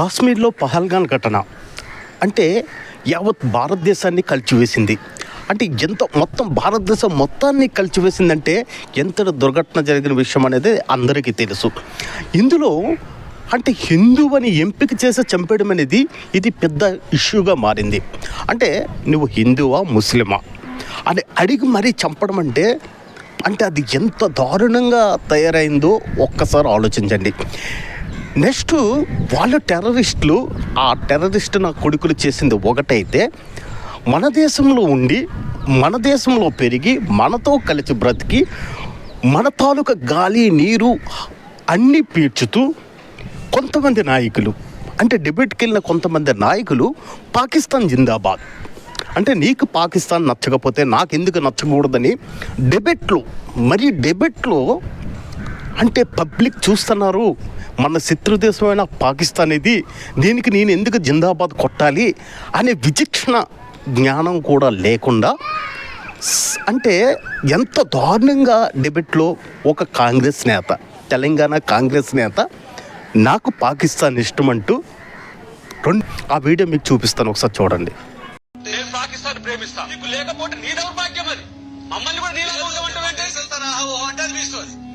కాశ్మీర్లో పహల్గాన్ ఘటన. అంటే యావత్ భారతదేశాన్ని కలిచివేసింది. అంటే ఎంత మొత్తం భారతదేశం మొత్తాన్ని కలిచివేసిందంటే ఎంత దుర్ఘటన జరిగిన విషయం అనేది అందరికీ తెలుసు. ఇందులో అంటే హిందువుని అని ఎంపిక చేసి చంపేయడం అనేది ఇది పెద్ద ఇష్యూగా మారింది. అంటే నువ్వు హిందువా ముస్లిమా? అని అడిగి మరీ చంపడం అంటే అంటే అది ఎంత దారుణంగా తయారైందో ఒక్కసారి ఆలోచించండి. నెక్స్ట్ వాళ్ళు టెర్రరిస్టులు ఆ టెర్రరిస్ట్ నా కొడుకులు చేసింది ఒకటైతే మన దేశంలో ఉండి మన దేశంలో పెరిగి మనతో కలిసి బ్రతికి మన తాలూకా గాలి నీరు అన్నీ పీల్చుతూ కొంతమంది నాయకులు అంటే డిబేట్కి వెళ్ళిన కొంతమంది నాయకులు పాకిస్తాన్ జిందాబాద్. అంటే నీకు పాకిస్తాన్ నచ్చకపోతే నాకు ఎందుకు నచ్చకూడదని డెబెట్లు మరి డెబెట్లో అంటే పబ్లిక్ చూస్తున్నారు. మన శత్రు దేశమైన పాకిస్తాన్ ఇది. దీనికి నేను ఎందుకు జిందాబాద్ కొట్టాలి అనే విచక్షణ జ్ఞానం కూడా లేకుండా అంటే ఎంత దారుణంగా డెబెట్లో ఒక కాంగ్రెస్ నేత తెలంగాణ కాంగ్రెస్ నేత నాకు పాకిస్తాన్ ఇష్టం అంటూ రెండు ఆ వీడియో మీకు చూపిస్తాను ఒకసారి చూడండి. నేను పాకిస్తాన్ నీకు లేకపోతే నీ దౌర్భాగ్యం అది మమ్మల్ని కూడా నీలాగా ఉండమంటావంటే?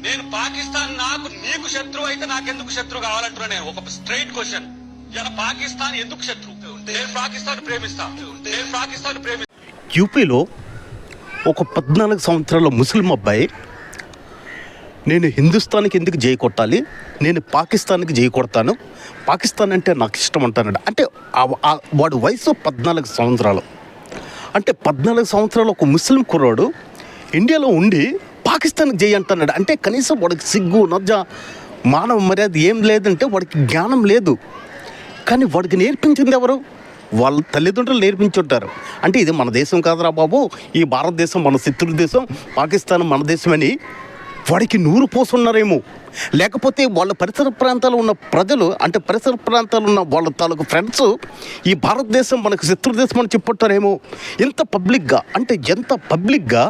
నేను పాకిస్తాన్ నాకు నీకు శత్రువు అయితే నాకెందుకు శత్రువు కావాలంటున్నా నేను. ఒక స్ట్రైట్ క్వశ్చన్ ఇలా పాకిస్తాన్ ఎందుకు శత్రువు? నేను పాకిస్తాన్ ప్రేమిస్తా. నేను పాకిస్తాన్ ప్రేమి యూపీలో ఒక పద్నాలుగు సంవత్సరాల ముస్లిం అబ్బాయి నేను హిందుస్థాన్కి ఎందుకు జై కొట్టాలి? నేను పాకిస్తాన్కి జై కొడతాను. పాకిస్తాన్ అంటే నాకు ఇష్టం అంటాడు అంటే వాడు వయసు పద్నాలుగు సంవత్సరాలు. అంటే పద్నాలుగు సంవత్సరాలు ఒక ముస్లిం కుర్రాడు ఇండియాలో ఉండి పాకిస్తాన్కి జై అంటే కనీసం వాడికి సిగ్గు నజ్జ మానవ మర్యాద ఏం లేదంటే వాడికి జ్ఞానం లేదు. కానీ వాడికి నేర్పించింది ఎవరు? వాళ్ళ తల్లిదండ్రులు నేర్పించుంటారు. అంటే ఇది మన దేశం కాదురా బాబు. ఈ భారతదేశం మన శత్రు దేశం పాకిస్తాన్ మన దేశమని వాడికి నూరు పోసున్నారేమో లేకపోతే వాళ్ళ పరిసర ప్రాంతాల్లో ఉన్న ప్రజలు అంటే పరిసర ప్రాంతాల్లో ఉన్న వాళ్ళ తాలూకు ఫ్రెండ్స్ ఈ భారతదేశం మనకు శత్రు దేశం అని చెప్పుంటారేమో ఎంత పబ్లిక్గా అంటే ఎంత పబ్లిక్గా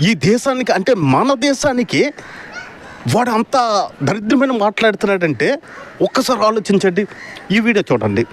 ఈ దేశానికి అంటే మన దేశానికి వాడు అంత దరిద్రమైన మాట్లాడుతున్నాడంటే ఒక్కసారి ఆలోచించండి ఈ వీడియో చూడండి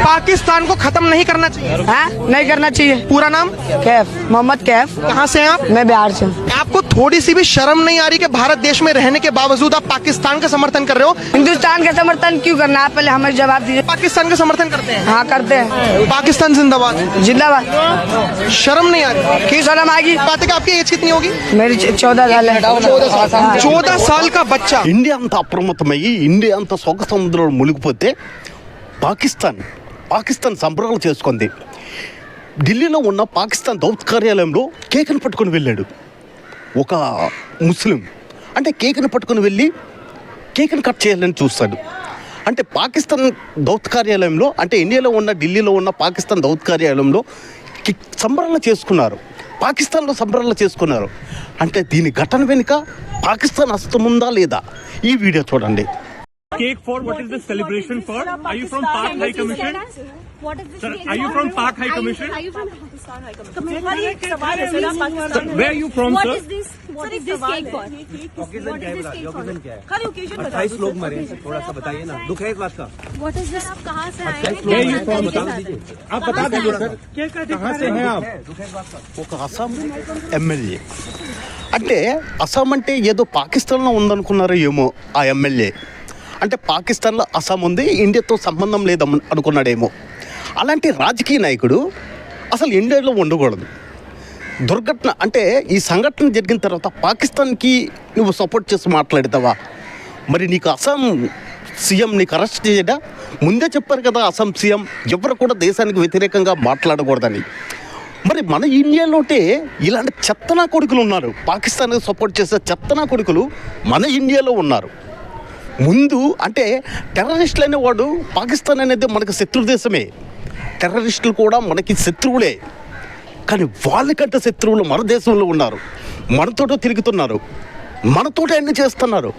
पाकिस्तान को खत्म नहीं करना चाहिए हाँ नहीं करना चाहिए पूरा नाम कैफ मोहम्मद कैफ कहाँ से हैं आप मैं बिहार से हूँ आपको थोड़ी सी भी शर्म नहीं आ रही कि भारत देश में रहने के बावजूद आप पाकिस्तान का समर्थन कर रहे हो हिंदुस्तान का समर्थन क्यों करना आप पहले हमें जवाब दीजिए पाकिस्तान का समर्थन करते हैं हाँ करते हैं पाकिस्तान जिंदाबाद जिंदाबाद शर्म नहीं आ रही क्यों शर्म आएगी बात है कि आपकी एज कितनी होगी मेरी चौदह साल है चौदह साल का बच्चा ఇండియా అంత అప్రమత్తమయ్యి ఇండియా అంత సొగ సముద్రంలో మునిగిపోతే పాకిస్తాన్ పాకిస్తాన్ సంబరాలు చేసుకుంది ఢిల్లీలో ఉన్న పాకిస్తాన్ దౌత్ కార్యాలయంలో కేకును పట్టుకొని వెళ్ళాడు ఒక ముస్లిం. అంటే కేకును పట్టుకొని వెళ్ళి కేకును కట్ చేయాలని చూస్తాడు. అంటే పాకిస్తాన్ దౌత్ కార్యాలయంలో అంటే ఇండియాలో ఉన్న ఢిల్లీలో ఉన్న పాకిస్తాన్ దౌత్ కార్యాలయంలో సంబరాలు చేసుకున్నారు. పాకిస్తాన్లో సంబరాలు చేసుకున్నారు. అంటే దీని ఘటన వెనుక పాకిస్తాన్ హస్తం ఉందా లేదా? ఈ వీడియో చూడండి. cake for what is the celebration for? Are you from Pak High Commission? What is this? Sir, cake are you for? from Pak High Are you- Commission? Are you from Pakistan High Commission? हर एक सवाल है sir, Pakistan Where are you from, What sir? is this? What is this cake for? What is this cake for? Her occasion बता अट्ठाईस लोग मरे हैं थोड़ा सा बताइए ना दुख है इस बात का What is this? आप कहाँ से आए हैं? Where are you क्या from? जानकारी बता के दीजिए साथ? आप बता दीजिए सर कहाँ से हैं आप ఒక అస్సాం ఎమ్మెల్యే అంటే అస్సాం అంటే ఏదో పాకిస్తాన్లో ఉందనుకున్నారో ఏమో ఆ ఎమ్మెల్యే అంటే పాకిస్తాన్లో అస్సాం ఉంది ఇండియాతో సంబంధం లేదమ్మ అనుకున్నాడేమో. అలాంటి రాజకీయ నాయకుడు అసలు ఇండియాలో ఉండకూడదు. దుర్ఘటన అంటే ఈ సంఘటన జరిగిన తర్వాత పాకిస్తాన్కి నువ్వు సపోర్ట్ చేసి మాట్లాడతావా? మరి నీకు అస్సాం సీఎం నీకు అరెస్ట్ చేయడా? ముందే చెప్పారు కదా అస్సాం సీఎం ఎవరు కూడా దేశానికి వ్యతిరేకంగా మాట్లాడకూడదని. మరి మన ఇండియాలోటే ఇలాంటి చెత్తనా కొడుకులు ఉన్నారు. పాకిస్తాన్కి సపోర్ట్ చేసే చెత్తనా కొడుకులు మన ఇండియాలో ఉన్నారు. ముందు అంటే టెర్రరిస్టులు అనేవాడు పాకిస్తాన్ అనేది మనకు శత్రు దేశమే. టెర్రరిస్టులు కూడా మనకి శత్రువులే. కానీ వాళ్ళకంటే శత్రువులు మన దేశంలో ఉన్నారు. మనతోటో తిరుగుతున్నారు. మనతోటే అన్ని చేస్తున్నారు.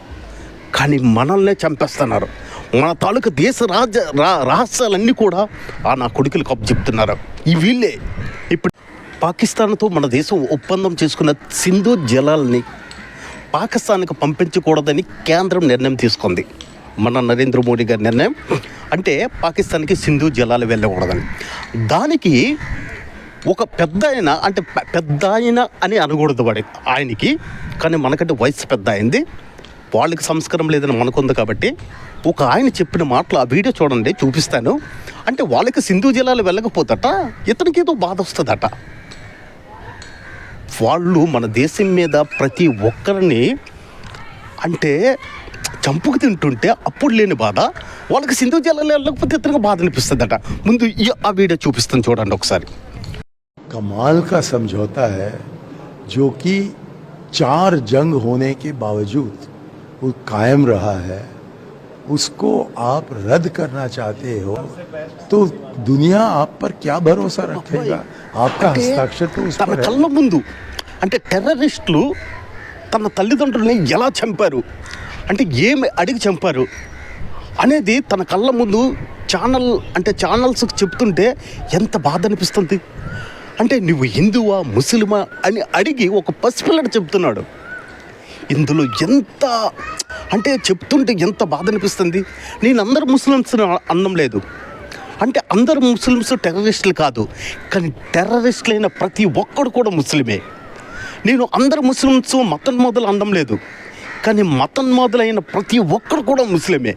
కానీ మనల్నే చంపేస్తున్నారు. మన తాలూకు దేశ రాజ రా రహస్యాలన్నీ కూడా ఆ నా కొడుకులు కప్పు చెప్తున్నారు ఈ వీళ్ళే. ఇప్పుడు పాకిస్తాన్తో మన దేశం ఒప్పందం చేసుకున్న సింధు జలాల్ని పాకిస్తాన్కి పంపించకూడదని కేంద్రం నిర్ణయం తీసుకుంది. మన నరేంద్ర మోడీ గారి నిర్ణయం. అంటే పాకిస్తాన్కి సింధు జలాలు వెళ్ళకూడదని. దానికి ఒక పెద్ద ఆయన అంటే పెద్ద ఆయన అని అనకూడదు వాడి ఆయనకి. కానీ మనకంటే వయసు పెద్ద అయింది. వాళ్ళకి సంస్కారం లేదని మనకుంది కాబట్టి ఒక ఆయన చెప్పిన మాటలు ఆ వీడియో చూడండి చూపిస్తాను. అంటే వాళ్ళకి సింధు జలాలు వెళ్ళకపోతట ఇతనికి ఏదో బాధ వస్తుందట. వాళ్ళు మన దేశం మీద ప్రతి ఒక్కరిని అంటే చంపుకు తింటుంటే అప్పుడు లేని బాధ వాళ్ళకి సింధు జలాలు వెళ్ళకపోతే ఇతనికి బాధ అనిపిస్తుందట ముందు ఈ ఆ వీడియో చూపిస్తాను చూడండి ఒకసారి कमाल का समझौता है जो कि चार जंग होने के बावजूद वो कायम रहा है उसको आप रद्द करना चाहते हो तो दुनिया आप पर क्या भरोसा रखेगा आपका అంటే हस्ताक्षर तो उस తన पर है కళ్ళ ముందు అంటే టెర్రరిస్టులు తన తల్లిదండ్రుల్ని ఎలా చంపారు అంటే ఏమి అడిగి చంపారు అనేది తన కళ్ళ ముందు ఛానల్ అంటే ఛానల్స్ చెప్తుంటే ఎంత బాధ అనిపిస్తుంది అంటే నువ్వు హిందువా ముస్లిమా అని అడిగి ఒక పసిపిల్లడు చెప్తున్నాడు ఇందులో ఎంత అంటే చెప్తుంటే ఎంత బాధ అనిపిస్తుంది? నేను అందరు ముస్లిమ్స్ అన్నం లేదు. అంటే అందరు ముస్లిమ్స్ టెర్రరిస్టులు కాదు. కానీ టెర్రరిస్టులు అయిన ప్రతి ఒక్కడు కూడా ముస్లిమే. నేను అందరు ముస్లిమ్స్ మతన్మోదులు అందం లేదు. కానీ మతన్మోదులైన ప్రతి ఒక్కడు కూడా ముస్లిమే.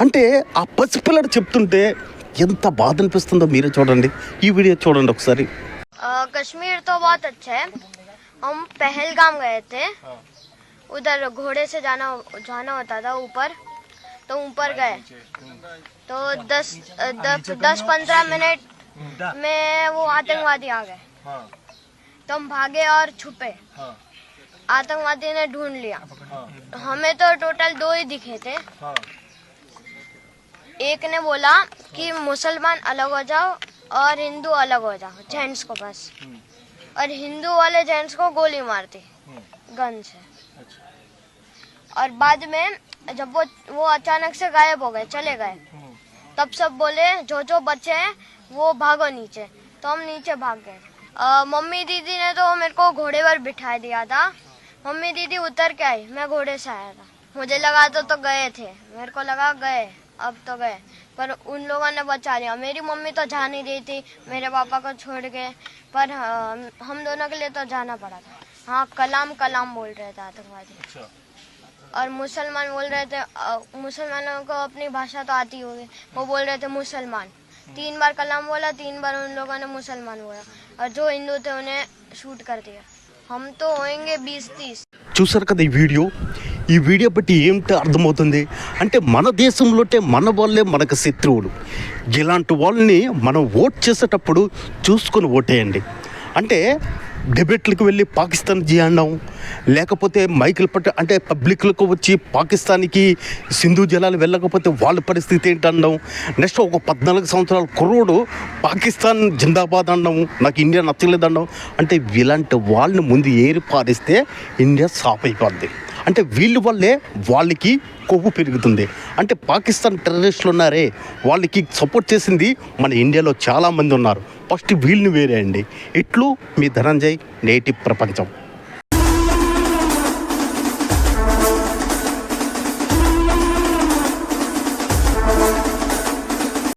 అంటే ఆ పసిపిల్లడు చెప్తుంటే ఎంత బాధ అనిపిస్తుందో మీరే చూడండి. ఈ వీడియో చూడండి ఒకసారి. కశ్మీర్తో బాగా అచ్చా పెహల్గామ్ గయే తే उधर घोड़े से जाना जाना होता था ऊपर तो ऊपर गए। तो दस दस दस पंद्रह मिनट में वो आतंकवादी आ गए। तो हम भागे और छुपे। आतंकवादी ने ढूंढ लिया। हमें तो टोटल दो ही दिखे थे। एक ने बोला कि मुसलमान अलग हो जाओ और हिंदू अलग हो जाओ जेंट्स को बस। और हिंदू वाले जेंट्स को गोली मारती गन से। और बाद में जब वो वो अचानक से गायब हो गए, चले गए। तब सब बोले, जो जो बच्चे हैं, वो भागो नीचे। तो हम नीचे भाग गए। मम्मी दीदी ने तो मेरे को घोड़े पर बिठा दिया था। मम्मी दीदी उतर के आई, मैं घोड़े से आया था। मुझे लगा तो तो गए थे। मेरे को लगा गए, अब तो गए। पर उन लोगों ने बचा लिया। मेरी मम्मी तो जा नहीं रही थी, मेरे पापा को छोड़ के। पर हम दोनों के लिए तो जाना पड़ा था। हाँ कलाम कलाम बोल रहे थे आतंकवादी। और मुसलमान बोल रहे थे अ, मुसलमानों को अपनी भाषा तो आती होगी वो बोल रहे थे मुसलमान तीन बार कलाम बोला तीन बार उन लोगों ने मुसलमान बोला और जो हिंदू थे उन्हें शूट कर दिया हम तो होएंगे बीस तीस చూసారు కదా ఈ వీడియో ఈ వీడియో బట్టి ఏమిటి అర్థమవుతుంది అంటే మన దేశంలోటే మన వాళ్ళే మనకు శత్రువులు ఇలాంటి వాళ్ళని మనం ఓట్ చేసేటప్పుడు చూసుకొని ఓటేయండి అంటే డిబేట్లకు వెళ్ళి పాకిస్తాన్ చేయడం లేకపోతే మైకిల్ పట్ట అంటే పబ్లిక్లకు వచ్చి పాకిస్తాన్కి సింధు జలాలు వెళ్ళకపోతే వాళ్ళ పరిస్థితి ఏంటి నెక్స్ట్ ఒక పద్నాలుగు సంవత్సరాల కుర్రోడు పాకిస్తాన్ జిందాబాద్ అనడం నాకు ఇండియా నచ్చలేదు అనడం అంటే ఇలాంటి వాళ్ళని ముందు ఏరి పారిస్తే ఇండియా సాప్ అయిపోద్ది అంటే వీళ్ళ వల్లే వాళ్ళకి కొవ్వు పెరుగుతుంది. అంటే పాకిస్తాన్ టెర్రరిస్టులు ఉన్నారే వాళ్ళకి సపోర్ట్ చేసింది మన ఇండియాలో చాలామంది ఉన్నారు. ఫస్ట్ వీళ్ళని వేరే అండి. ఇట్లు మీ ధనంజయ్ నేటి ప్రపంచం.